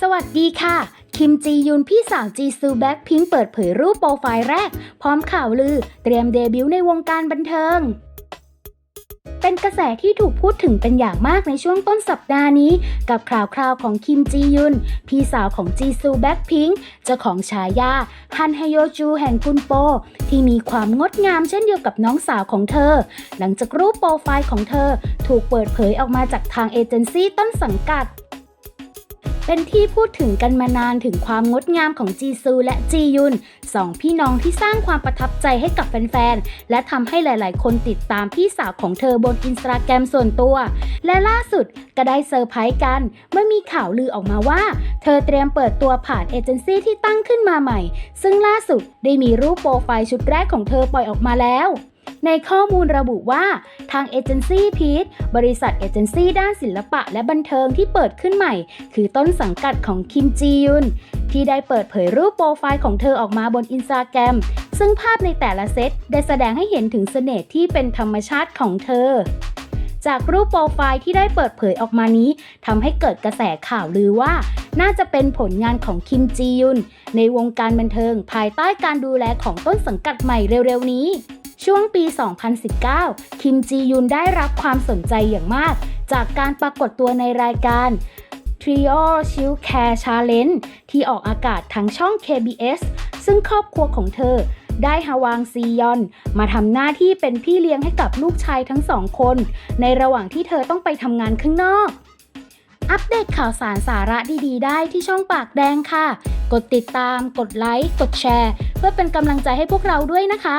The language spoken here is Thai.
สวัสดีค่ะ คิมจียุนพี่สาวจีซูแบ็คพิงเปิดเผยรูปโปรไฟล์แรก พร้อมข่าวลือ เตรียมเดบิวต์ในวงการบันเทิง เป็นกระแสที่ถูกพูดถึงเป็นอย่างมากในช่วงต้นสัปดาห์นี้ กับข่าวคราวของคิมจียุน พี่สาวของจีซูแบ็คพิงเจ้าของฉายาฮันไฮโยจูแห่งกุนโป ที่มีความงดงามเช่นเดียวกับน้องสาวของเธอ หลังจากรูปโปรไฟล์ของเธอถูกเปิดเผยออกมาจากทางเอเจนซี่ต้นสังกัด เป็นที่พูดถึงกันมานานถึงความงดงามของจีซูและจียุนสองพี่น้องที่สร้างความประทับใจให้กับแฟนๆ และทำให้หลายๆ คนติดตามพี่สาวของเธอบนอินสตาแกรมส่วนตัว และล่าสุดก็ได้เซอร์ไพรส์กัน เมื่อมีข่าวลือออกมาว่า เธอเตรียมเปิดตัวผ่านเอเจนซี่ที่ตั้งขึ้นมาใหม่ ซึ่งล่าสุดได้มีรูปโปรไฟล์ชุดแรกของเธอปล่อยออกมาแล้ว ในข้อมูลระบุว่าทางเอเจนซี่พีทบริษัทเอเจนซี่ด้านศิลปะและบันเทิงที่เปิดขึ้นใหม่ คือต้นสังกัดของคิมจียุน ที่ได้เปิดเผยรูปโปรไฟล์ของเธอออกมาบนอินสตาแกรมซึ่งภาพในแต่ละเซตได้แสดงให้เห็นถึงเสน่ห์ที่เป็นธรรมชาติของเธอจากรูปโปรไฟล์ที่ได้เปิดเผยออกมานี้ทำให้เกิดกระแสข่าวลือว่า น่าจะเป็นผลงานของคิมจียุน ในวงการบันเทิงภายใต้การดูแลของต้นสังกัดใหม่เร็วๆนี้ ช่วงปี 2019 คิมจียุนได้รับความสนใจอย่างมาก จากการปรากฏตัวในรายการ Trio Chill Care Challenge ที่ออกอากาศทางช่อง KBS ซึ่งครอบครัวของเธอได้ฮาวางซียอน มาทำหน้าที่เป็นพี่เลี้ยงให้กับลูกชายทั้งสองคน ในระหว่างที่เธอต้องไปทำงานข้างนอก อัปเดตข่าวสารสาระดีๆ ได้ที่ช่องปากแดงค่ะ กดติดตาม กดไลค์ กดแชร์ เพื่อเป็นกำลังใจให้พวกเราด้วยนะคะ